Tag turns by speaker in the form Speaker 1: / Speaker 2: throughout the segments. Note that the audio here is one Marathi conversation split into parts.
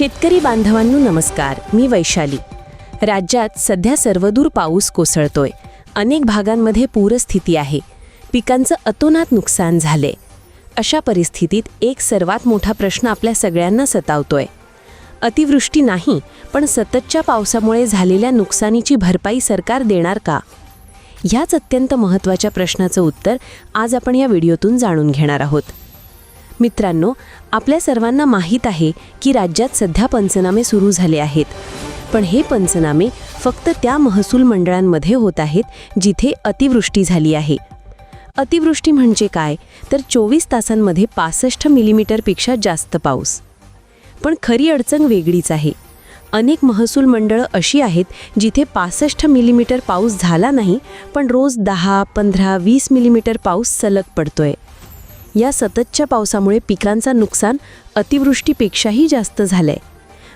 Speaker 1: शेतकरी बांधवांनो नमस्कार मी वैशाली. राज्यात सध्या सर्वदूर पाऊस कोसळतोय. अनेक भागांमध्ये पूरस्थिती आहे. पिकांचं अतोनात नुकसान झाले अशा परिस्थितीत एक सर्वात मोठा प्रश्न आपल्या सगळ्यांना सतावतोय. अतिवृष्टी नाही पण सततच्या पावसामुळे झालेल्या नुकसानीची भरपाई सरकार देणार का? ह्याच अत्यंत महत्त्वाच्या प्रश्नाचं उत्तर आज आपण या व्हिडिओतून जाणून घेणार आहोत. मित्रांनो आपल्या सर्वांना माहीत आहे की राज्यात सध्या पंचनामे सुरू झाले आहेत. पण हे पंचनामे फक्त त्या महसूल मंडळांमध्ये होत आहेत जिथे अतिवृष्टी झाली आहे. अतिवृष्टी म्हणजे काय? तर चोवीस तासांमध्ये पासष्ट मिलीमीटरपेक्षा जास्त पाऊस. पण खरी अडचण वेगळीच आहे. अनेक महसूल मंडळं अशी आहेत जिथे पासष्ट मिलीमीटर पाऊस झाला नाही पण रोज दहा पंधरा वीस मिलीमीटर पाऊस सलग पडतोय. या सततच्या पावसामुळे पिकांचं नुकसान अतिवृष्टीपेक्षाही जास्त झालंय.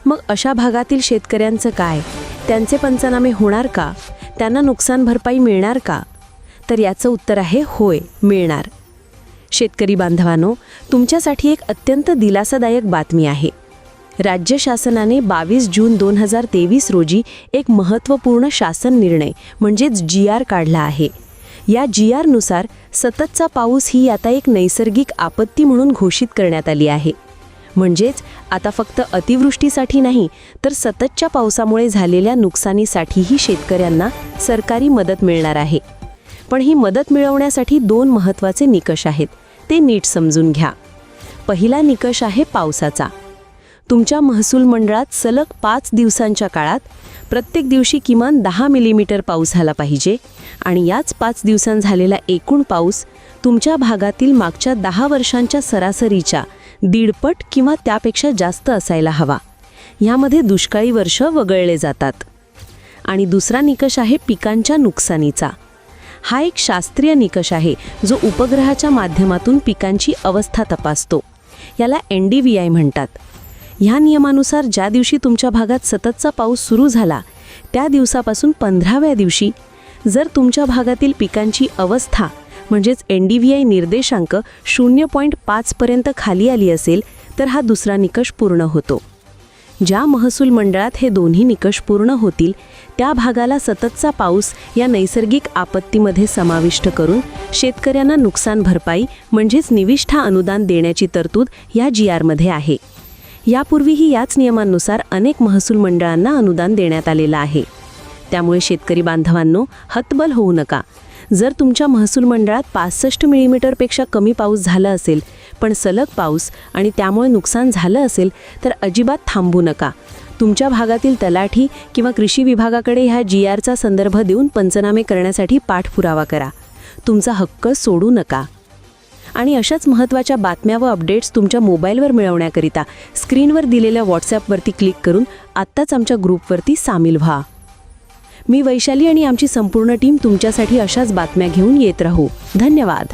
Speaker 1: मग अशा भागातील शेतकऱ्यांचं काय? त्यांचे पंचनामे होणार का? त्यांना नुकसान भरपाई मिळणार का? तर याचं उत्तर आहे होय मिळणार. शेतकरी बांधवांनो तुमच्यासाठी एक अत्यंत दिलासादायक बातमी आहे. राज्य शासनाने बावीस जून दोन हजार तेवीस रोजी एक महत्त्वपूर्ण शासन निर्णय म्हणजेच जी आर काढला आहे. या जी आरनुसार सततचा पाऊस ही आता एक नैसर्गिक आपत्ती म्हणून घोषित करण्यात आली आहे. म्हणजेच आता फक्त अतिवृष्टीसाठी नाही तर सततच्या पावसामुळे झालेल्या नुकसानीसाठीही शेतकऱ्यांना सरकारी मदत मिळणार आहे. पण ही मदत मिळवण्यासाठी दोन महत्त्वाचे निकष आहेत ते नीट समजून घ्या. पहिला निकष आहे पावसाचा. तुमच्या महसूल मंडळात सलग पाच दिवसांच्या काळात प्रत्येक दिवशी किमान दहा मिलीमीटर पाऊस झाला पाहिजे आणि याच पाच दिवसांत झालेला एकूण पाऊस तुमच्या भागातील मागच्या दहा वर्षांच्या सरासरीच्या दीडपट किंवा त्यापेक्षा जास्त असायला हवा. ह्यामध्ये दुष्काळी वर्ष वगळले जातात. आणि दुसरा निकष आहे पिकांच्या नुकसानीचा. हा एक शास्त्रीय निकष आहे जो उपग्रहाच्या माध्यमातून पिकांची अवस्था तपासतो. याला एन डी व्ही आय म्हणतात. ह्या नियमानुसार ज्या दिवशी तुमच्या भागात सततचा पाऊस सुरू झाला त्या दिवसापासून पंधराव्या दिवशी. जर तुमच्या भागातील पिकांची अवस्था म्हणजेच एन डी व्ही आय निर्देशांक शून्य पॉईंट पाचपर्यंत खाली आली असेल तर हा दुसरा निकष पूर्ण होतो. ज्या महसूल मंडळात हे दोन्ही निकष पूर्ण होतील त्या भागाला सततचा पाऊस या नैसर्गिक आपत्तीमध्ये समाविष्ट करून शेतकऱ्यांना नुकसान भरपाई म्हणजेच निविष्ठा अनुदान देण्याची तरतूद या जी आरमध्ये आहे. यापूर्वीही याच नियमांनुसार अनेक महसूल मंडळांना अनुदान देण्यात आलेलं आहे. त्यामुळे शेतकरी बांधवांनो हतबल होऊ नका. जर तुमच्या महसूल मंडळात पासष्ट मिलीमीटरपेक्षा कमी पाऊस झाला असेल पण सलग पाऊस आणि त्यामुळे नुकसान झालं असेल तर अजिबात थांबू नका. तुमच्या भागातील तलाठी किंवा कृषी विभागाकडे ह्या जी आरचा संदर्भ देऊन पंचनामे करण्यासाठी पाठपुरावा करा. तुमचा हक्क सोडू नका. आणि अशाच महत्त्वाच्या बातम्या व अपडेट्स तुमच्या मोबाईलवर मिळवण्याकरिता स्क्रीनवर दिलेल्या व्हॉट्सॲपवरती क्लिक करून आत्ताच आमच्या ग्रुपवरती सामील व्हा. मी वैशाली आणि आमची संपूर्ण टीम तुमच्यासाठी अशाच बातम्या घेऊन येत राहू. धन्यवाद.